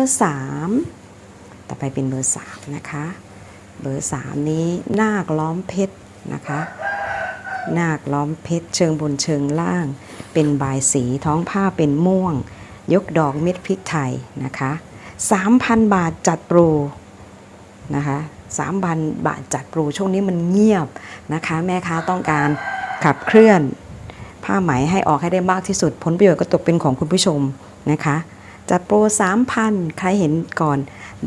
อร์สามต่อไปเป็นเบอร์สามนะคะ เบอร์สามนี้นาคล้อมเพชรนะคะ นาคล้อมเพชรเชิงบนเชิงล่าง เป็นบายสีท้องผ้าเป็นม่วง ยกดอกเม็ดพริกไทยนะคะ 3,000 บาทจัดโปรนะคะ3,000บาทจัดโปรช่วงนี้มันเงียบนะคะ แม่ค้าต้องการขับเคลื่อน ผ้าไหมให้ออกให้ได้มากที่สุด ผลประโยชน์ก็ตกเป็นของคุณผู้ชมนะคะ จัดโปร 3,000 ใครเห็นก่อน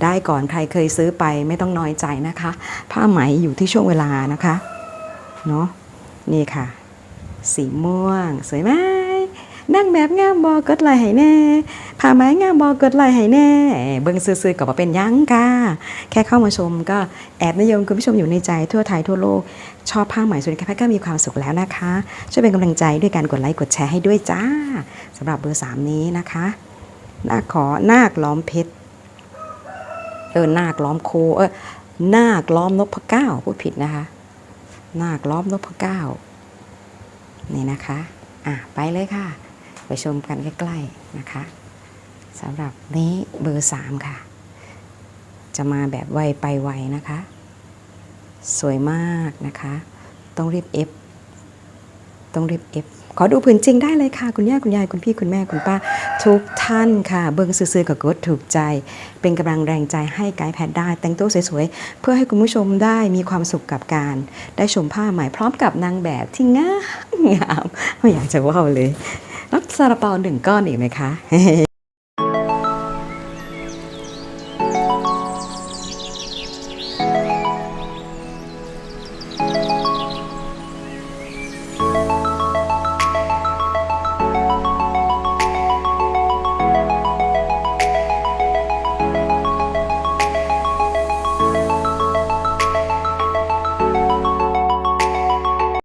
ได้ก่อนใครเคยซื้อไปไม่ต้องน้อยใจนะคะ ผ้าไหมอยู่ที่ช่วงเวลานะคะเนาะนี่ค่ะ สีม่วง สวยไหมนั่งแบบงามบอกดไลให้แน่ผ้าไหมงามบอกดไลให้แน่ เบิ่งซื้อๆกับว่าเป็นยังค่ะแค่เข้ามาชมก็แอบนิยมคุณผู้ชมอยู่ในใจทั่วไทยทั่วโลก ชอบผ้าไหมสวยแค่แพทย์ก็มีความสุขแล้วนะคะ ช่วยเป็นกำลังใจด้วยการกดไลค์กดแชร์ให้ด้วยจ้าสำหรับเบอร์ 3 นี้นะคะ นาขอนาคล้อมเพชรเออนาคล้อมโคเออนาคล้อมนพเก้าพูดผิดนะคะ นาคล้อมนพเก้านี่นะคะอะไปเลยค่ะ ไปชมกันใกล้ๆนะคะสำหรับนี้เบอร์3ค่ะ จะมาแบบไวไปไวนะคะ สวยมากนะคะ ต้องรีบเอฟ ต้องรีบเอฟขอดูผืนจริงได้เลยค่ะ คุณย่าคุณยายคุณพี่คุณแม่คุณป้า ทุกท่านค่ะ เบิ้งซื่อๆกับกดถูกใจ เป็นกำลังแรงใจให้ไกด์แพดได้ แต่งตัวสวยๆ เพื่อให้คุณผู้ชมได้มีความสุขกับการ ได้ชมผ้าใหม่พร้อมกับนางแบบที่งามงามไม่อยากจะว่าเลยรับซาลาเปาหนึ่งก้อนอีกไหมคะ